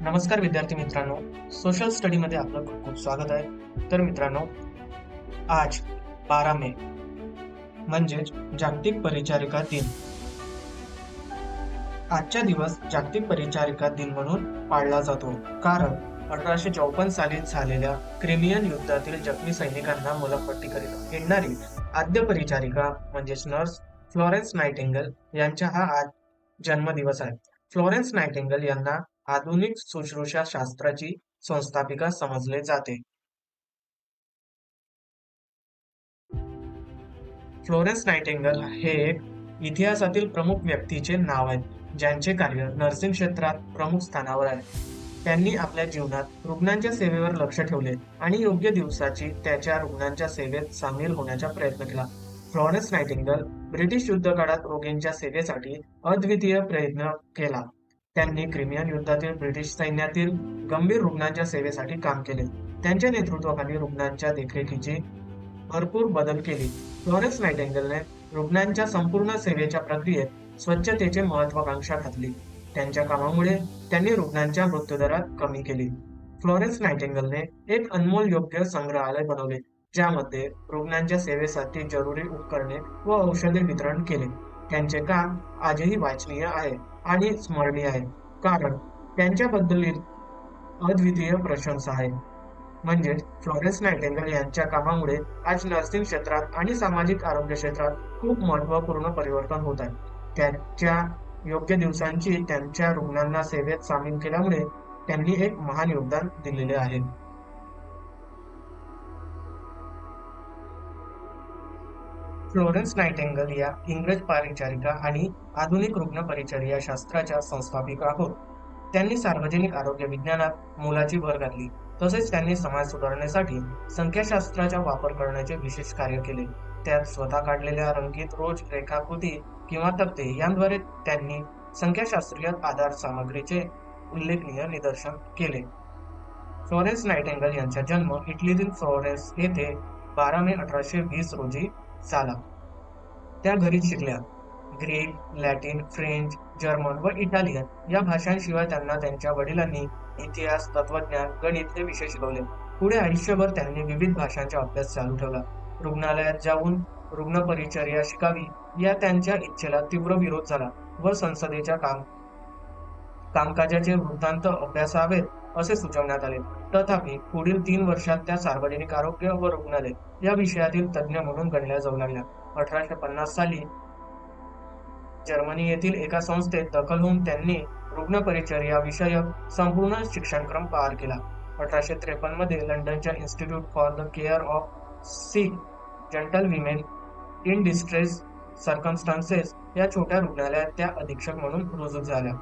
नमस्कार विद्यार्थी मित्रांनो. सोशल स्टडीमध्ये आपलं खूप खूप स्वागत आहे. तर मित्रांनो आज बारा मे म्हणजेच जागतिक परिचारिका दिन. आजचा दिवस जागतिक परिचारिका दिन म्हणून पाळला जातो. कारण अठराशे चौपन्न साली झालेल्या क्रिमियन युद्धातील जखमी सैनिकांना मुलाखती करीत येणारी आद्य परिचारिका म्हणजेच नर्स फ्लॉरेन्स नायटिंगल यांचा हा आज जन्मदिवस आहे. फ्लॉरेन्स नायटिंगल यांना आधुनिक शुश्रूषा शास्त्राची संस्थापिका समजले जाते. फ्लोरेन्स नायटेंगल हे एक इतिहासातील प्रमुख व्यक्तीचे नाव आहे ज्यांचे कार्य नर्सिंग क्षेत्रात प्रमुख स्थानावर आहे. त्यांनी आपल्या जीवनात रुग्णांच्या सेवेवर लक्ष ठेवले आणि योग्य दिवसाची त्याच्या रुग्णांच्या सेवेत सामील होण्याचा प्रयत्न केला. फ्लॉरेन्स नायटिंगल ब्रिटिश युद्ध काळात रोगींच्या सेवेसाठी अद्वितीय प्रयत्न केला. त्यांनी क्रिमियन युद्धातील ब्रिटिश सैन्यातील गंभीर रुग्णांच्या सेवेसाठी काम केले. त्यांच्या नेतृत्वाखाली रुग्णांच्या देखरेखीची भरपूर बदल केली. फ्लोरेन्स नायटिंगलने रुग्णांच्या संपूर्ण सेवेच्या प्रक्रियेत स्वच्छतेचे महत्वाकांक्षा घातली. त्यांच्या कामामुळे त्यांनी रुग्णांच्या मृत्यूदरात कमी केली. फ्लोरेन्स नायटेंगलने एक अनमोल योग्य संग्रहालय बनवले ज्यामध्ये रुग्णांच्या सेवेसाठी जरुरी उपकरणे व औषधे वितरण केले. त्यांचे काम आजही वाचनीय आहे आणि स्मरणीय आहे. कारण त्यांच्याबद्दल अद्वितीय प्रशंसा आहे. म्हणजे फ्लॉरेन्स नायटेंगल यांच्या कामामुळे आज नर्सिंग क्षेत्रात आणि सामाजिक आरोग्य क्षेत्रात खूप महत्त्वपूर्ण परिवर्तन होत आहे. त्यांच्या योग्य दिवसांची त्यांच्या रुग्णांना सेवेत सामील केल्यामुळे त्यांनी एक महान योगदान दिलेले आहे. फ्लोरेन्स नायटेंगल या इंग्रज परिचारिका आणि आधुनिक रुग्ण परिचर्या शास्त्राच्या संस्थापिका आहोत. त्यांनी सार्वजनिक आरोग्य विज्ञानात मोलाची भर घातली तसेच त्यांनी समाज सुधारण्यासाठी संख्याशास्त्राचा वापर करण्याचे विशेष कार्य केले. त्यात स्वतः काढलेल्या रंगीत रोज रेखाकृती किंवा तक्ते यांद्वारे त्यांनी संख्याशास्त्रीय आधार सामग्रीचे उल्लेखनीय निदर्शन केले. फ्लोरेन्स नायटेंगल यांचा जन्म इटलीतील फ्लोरेन्स येथे बारा मे अठराशे वीस रोजी झाला त्या घरीच शिकल्या. ग्रीक लॅटिन फ्रेंच जर्मन व इटालियन या भाषांशिवाय त्यांना त्यांच्या वडिलांनी इतिहास तत्वज्ञान गणित हे विषय शिकवले. पुढे आयुष्यभर त्यांनी विविध भाषांचा अभ्यास चालू ठेवला. रुग्णालयात जाऊन रुग्ण परिचर्या शिकावी या त्यांच्या इच्छेला तीव्र विरोध झाला व संसदेच्या काम कामकाजाचे वृत्तांत अभ्यासावेत असे सुचवण्यात आले. तथापि पुढील तीन वर्षात त्या सार्वजनिक आरोग्य व रुग्णालय या विषयातील तज्ज्ञ म्हणून गणल्या जाऊ लागल्या. अठराशे पन्नास साली जर्मनी येथील एका संस्थेत दखल होऊन त्यांनी रुग्ण परिचर्या विषयक संपूर्ण शिक्षणक्रम पार केला. अठराशे त्रेपन्नमध्ये लंडनच्या institute for the care of sick gentlewomen in distress circumstances या छोट्या रुग्णालयात त्या अधीक्षक म्हणून रुजू झाल्या.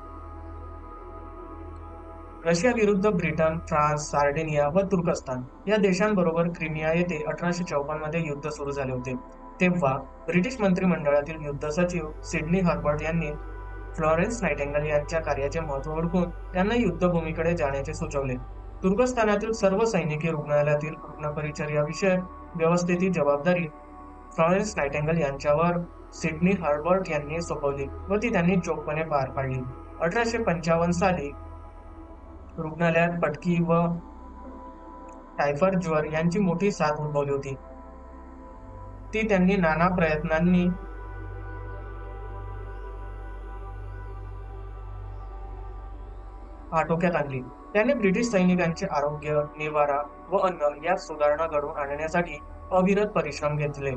रशिया विरुद्ध ब्रिटन फ्रान्स सार्डेनिया व तुर्कस्तान या देशांबरोबर क्रिमिया येथे अठराशे चौपन्नमध्ये युद्ध सुरू झाले होते. तेव्हा ब्रिटिश मंत्रिमंडळातील युद्ध सचिव सिडनी हर्बर्ट यांनी फ्लॉरेन्स नायटेंगल यांच्या कार्याचे महत्त्व ओळखून त्यांना युद्धभूमीकडे जाण्याचे सुचवले. तुर्कस्तानातील सर्व सैनिकी रुग्णालयातील रुग्णपरिचर्या विषयक व्यवस्थेची जबाबदारी फ्लॉरेन्स नायटेंगल यांच्यावर सिडनी हर्बर्ट यांनी सोपवली व ती त्यांनी चोखपणे पार पाडली. अठराशे पंचावन्न साली रुग्णालयात पटकी व टायफॉइड ज्वर यांची मोठी साथ उद्भवली होती. ती त्यांनी नाना प्रयत्नांनी आटोक्यात आणली. त्याने ब्रिटिश सैनिकांचे आरोग्य निवारा व अन्न यात सुधारणा घडवून आणण्यासाठी अविरत परिश्रम घेतले.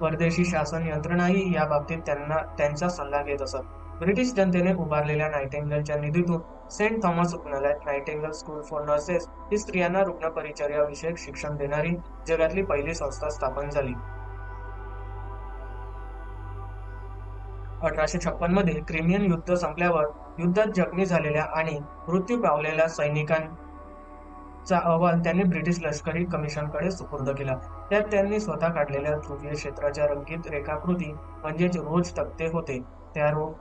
परदेशी शासन यंत्रणाही या बाबतीत त्यांना त्यांचा सल्ला घेत असत. ब्रिटिश जनतेने उभारलेल्या नायटेंगलच्या निधीतून सेंट थॉमस रुग्णालयात नाईटेंगल स्कूल फॉर नर्सेस ही स्त्रियांना रुग्ण परिचर्याविषयक शिक्षण देणारी जगातली पहिली संस्था स्थापन झाली. अठराशे छप्पनमध्ये क्रिमियन युद्ध संपल्यावर युद्धात जखमी झालेल्या आणि मृत्यू पावलेल्या सैनिकांचा अहवाल त्यांनी ब्रिटिश लष्करी कमिशनकडे सुपूर्द केला. त्यात त्यांनी स्वतः काढलेल्या ध्रुवीय क्षेत्राच्या रंगीत रेखाकृती म्हणजेच रोज तक्ते होते. त्या रोग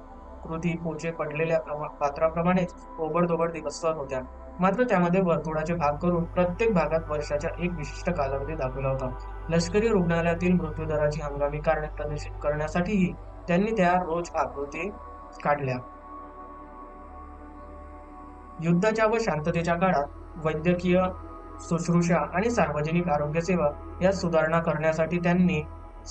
कृती पूजे पडलेल्या पात्राप्रमाणेच ओबडधोबड दिवसभर होत्या. मात्र त्यामध्ये वर्तुळाचे भाग करून प्रत्येक भागात वर्षाच्या एक विशिष्ट कालावधी दाखवला होता. लष्करी रुग्णालयातील मृत्यूदराची हंगामी कारणे प्रदर्शित करण्यासाठीही त्यांनी त्या रोज आकृती काढल्या. युद्धाच्या व शांततेच्या काळात वैद्यकीय शुश्रूषा आणि सार्वजनिक आरोग्य सेवा यात सुधारणा करण्यासाठी त्यांनी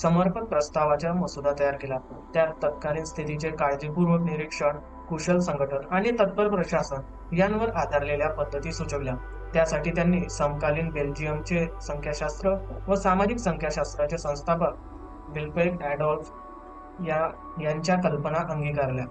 समर्पक प्रस्तावाचा मसुदा तयार केला त्यात तत्कालीन स्थितीचे काळजीपूर्वक निरीक्षण कुशल संघटन आणि तत्पर प्रशासन यांवर आधारलेल्या पद्धती सुचवल्या. त्यासाठी त्यांनी समकालीन बेल्जियमचे संख्याशास्त्र व सामाजिक संख्याशास्त्राचे संस्थापक विल्पेग ॲडॉल्फ या यांच्या कल्पना अंगीकारल्या.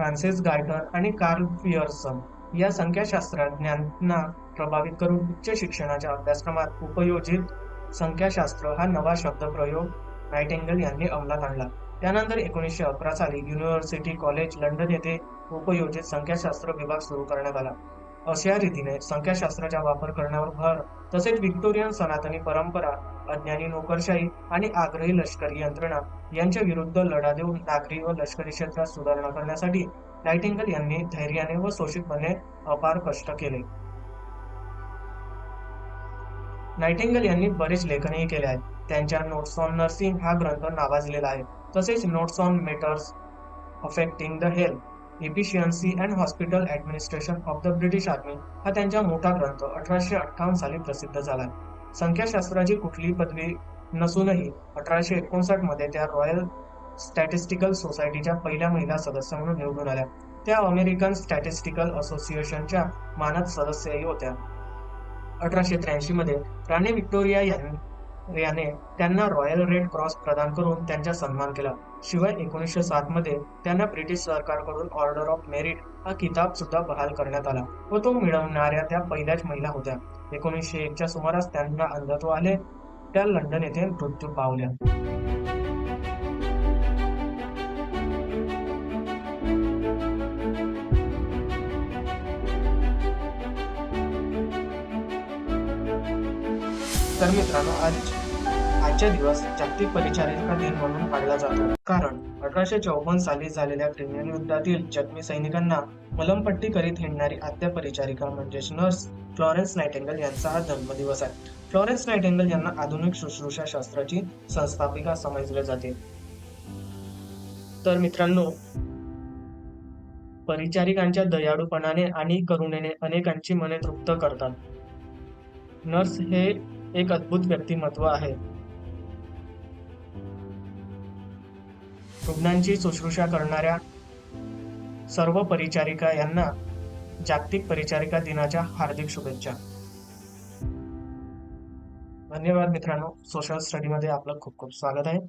फ्रान्सिस गायटर आणि कार्ल पियर्सन या संख्याशास्त्रज्ञांना प्रभावित करून उच्च शिक्षणाच्या अभ्यासक्रमात उपयोजित संख्याशास्त्र हा नवा शब्दप्रयोग नायटिंगल यांनी अंमलात आणला. त्यानंतर एकोणीसशे अकरा साली युनिव्हर्सिटी कॉलेज लंडन येथे उपयोजित संख्याशास्त्र विभाग सुरू करण्यात आला. अशा रीतीने संख्याशास्त्राचा वापर करण्यावर भर तसेच व्हिक्टोरियन सनातनी परंपरा अज्ञानी नोकरशाही आणि आग्रही लष्करी यंत्रणा यांच्या विरुद्ध लढा देऊन नागरी व लष्करी क्षेत्रात सुधारणा करण्यासाठी नायटिंगल यांनी धैर्याने व शोषितपणे अपार कष्ट केले. नायटिंगल यांनी बरेच लेखनही केले आहेत. त्यांच्या नोट्स ऑन नर्सिंग हा ग्रंथ नावाजलेला आहे. तसेच notes on matters affecting the health efficiency and hospital administration of the British army हा त्यांचा मोठा ग्रंथ अठराशे अठ्ठावन्न साली प्रसिद्ध झाला संख्याशास्त्राची कुठलीही पदवी नसूनही अठराशे एकोणसाठमध्ये त्या रॉयल स्टॅटिस्टिकल सोसायटीच्या पहिल्या महिला सदस्य म्हणून निवडून आल्या. त्या अमेरिकन स्टॅटिस्टिकल असोसिएशनच्या मानद सदस्यही होत्या. अठराशे त्र्याऐंशी मध्ये राणी व्हिक्टोरिया याने त्यांना रॉयल रेड क्रॉस प्रदान करून त्यांचा सन्मान केला. शिवाय एकोणीसशे सात मध्ये त्यांना ब्रिटिश सरकारकडून ऑर्डर ऑफ मेरिट हा किताब सुद्धा बहाल करण्यात आला व तो मिळवणाऱ्या त्या पहिल्याच महिला होत्या. एकोणीसशे एकच्या सुमारास त्यांना अंधत्व आले. त्या लंडन येथे मृत्यू पावल्या. तर मित्रांनो आज आजच्या दिवस जागतिक परिचारिका दिन म्हणून पाळला जातो. कारण अठराशे चौपन्न साली झालेल्या क्रिमियन युद्धातील जखमी सैनिकांना मलमपट्टी करीत हिंडणारी आद्य परिचारिका म्हणजेच नर्स फ्लॉरेन्स नायटेंगल यांचा हा जन्मदिवस आहे. फ्लॉरेन्स नायटेंगल यांना आधुनिक शुश्रूषा शास्त्राची संस्थापिका समजले जाते. तर मित्रांनो परिचारिकांच्या दयाळूपणाने आणि करुणेने अनेकांची मने तृप्त करतात. नर्स हे एक अद्भुत व्यक्तिमत्व आहे. रुग्णांची शुश्रूषा करणाऱ्या सर्व परिचारिका यांना जागतिक परिचारिका दिनाच्या हार्दिक शुभेच्छा. धन्यवाद मित्रांनो. सोशल स्टडीमध्ये आपलं खूप खूप स्वागत आहे.